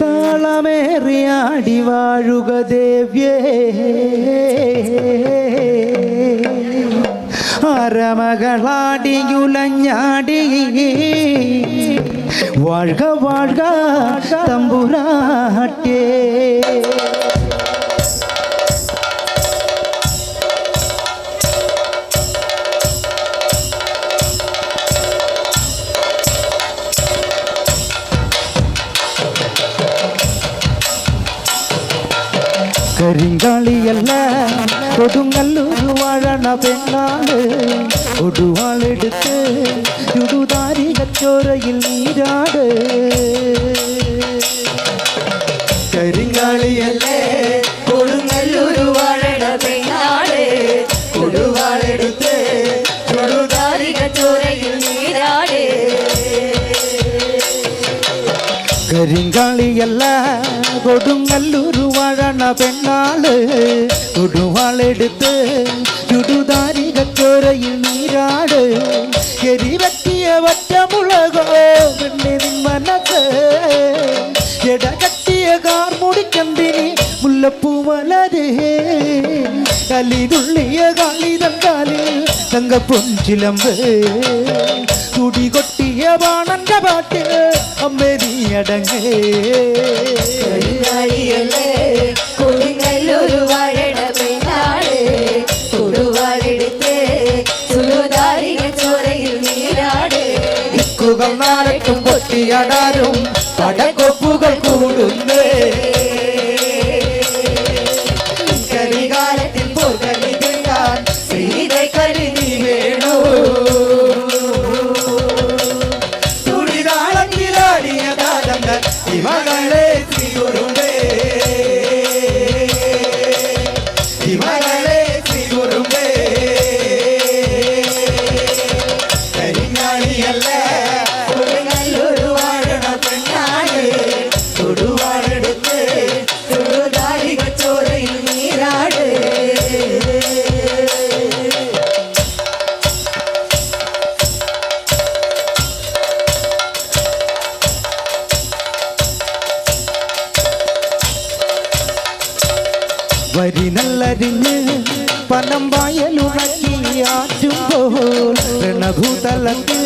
താളമേറിയാടി വാഴുക ദേവ്യേ. അരമകളാടിയുലഞ്ഞാടി വാഴ്ക വാഴ്ക തമ്പുരാട്ടേ കരിങ്കാളിയല്ല കൊടുങ്ങല്ലൂർ വാഴണ പെണ്ണാൾ കൊടുവാളെടുത്ത് ചുടുതാരി കച്ചോരയിൽ നീരാട് കരിങ്കാളിയല്ലേ കൊടുങ്ങല്ലൂരു വാഴണ പെണ്ണാട് കൊടുവാളെടുത്ത് ചുടുതാരിക ചോരയിൽ നീരാട് കരിങ്കാളിയല്ല കൊടുങ്ങല്ലൂർ വാഴണ പെണ്ണാള് കൊടുവാളെടുത്ത് ചുടുതാരി കച്ചോരയിൽ നീരാട് എരിവറ്റിയ വറ്റമുളകോ പെണ്ണെ നിൻ മനസ്സ് എടകട്ടിയ കാർമുടിക്കന്തിനി മുല്ലപ്പൂ മലരേ കലിതുള്ളിയ കാളിതങ്കാലിൽ തങ്കപ്പൊഞ്ചിലമ്പ് തുടി കൊട്ടിയ ബാണന്റെ പാട്ട് അമ്മേ നീ അടങ്ങേ കൊടുങ്ങല്ലൂരു കൊടുവാളെടുത്ത് ചോരയിൽ നീരാട്. ദിക്കുകൾ കൊട്ടിയടാരും പടക്കൊപ്പുകൾ കൂടുന്നേ വരി നല്ലരിഞ്ഞ് പനം വായലുണക്കി ആറ്റുമ്പോൾ രണഭൂതലത്തിൽ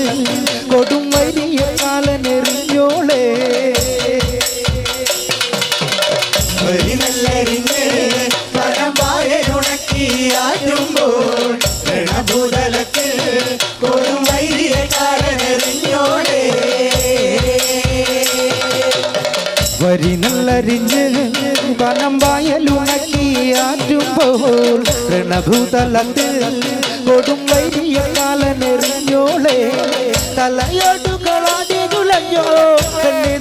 കൊടും വരിയ കാലനെറിഞ്ഞോളേ. വരി നല്ലരിഞ്ഞ് പരമ്പായനുണക്കി ആറ്റുമ്പോൾ രണഭൂതലത്തിൽ കൊടും വൈരിയ കാലനെറിഞ്ഞോളേ. വരി നല്ലരിഞ്ഞ് പനം വായലുണക്കി ആറ്റുമ്പോൾ രണഭൂതലത്തിൽ കൊടും വൈരിയ കാലനെറിഞ്ഞോളെ തലയോടുകളാടി കുലഞ്ഞോ കണ്ണി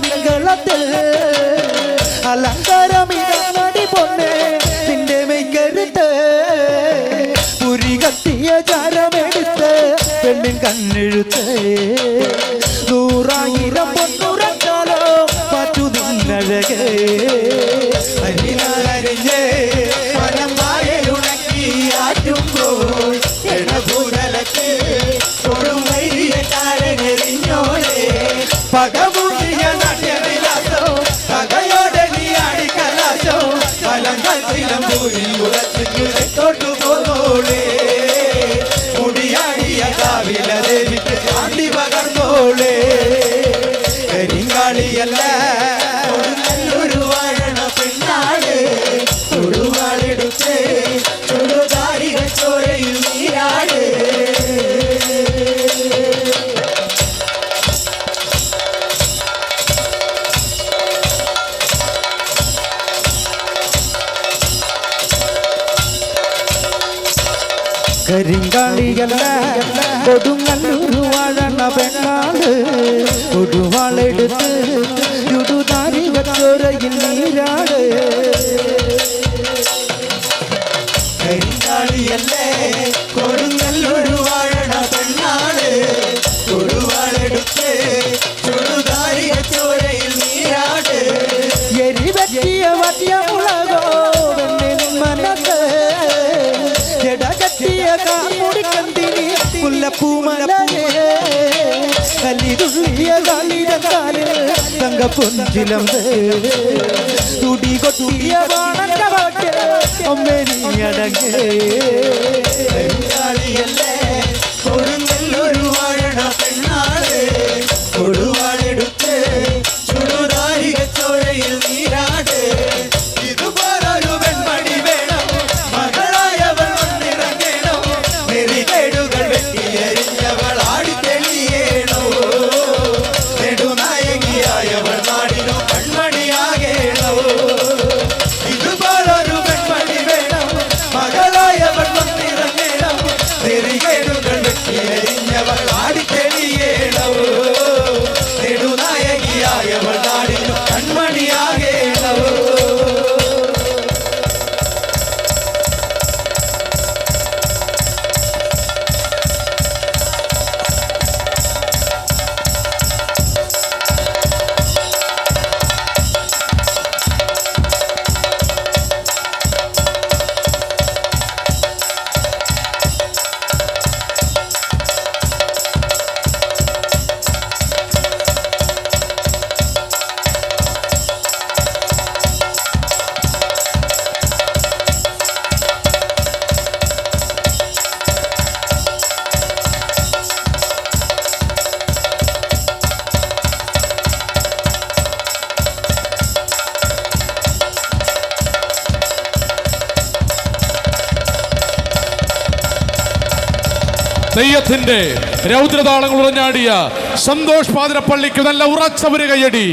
അലങ്കാരമിടാനടി പൊന്നെ നിന്റെ മെയ്ക്കരുത്ത് പുരി കത്തിയ ചാരമെടുത്ത് പെണ്ണിൻ കണ്ണെഴുത്ത്. നൂറായിരം പൊന്നുറക്കാലോ കരിങ്കാളിയല്ല. കൊടുങ്ങല്ലൂർ വാഴണ പെണ്ണാൾ. കൊടുവാളെടുത്ത് ജടകറ്റിയ കാമുടിക്കന്തിനി മുല്ലപ്പൂമലേ കല്ലിതുള്ളിയ കാലിടക്കാലിൽ തങ്ക പൊഞ്ചിലം തുടി കൊട്ടിയ വാണന്റെ അമ്മേ നീ തെയ്യത്തിന്റെ രൗദ്രതാളങ്ങൾ ഉറഞ്ഞാടിയ സന്തോഷ് പാതിരപ്പള്ളിക്ക് നല്ല ഉറച്ച ഒരു കയ്യടി.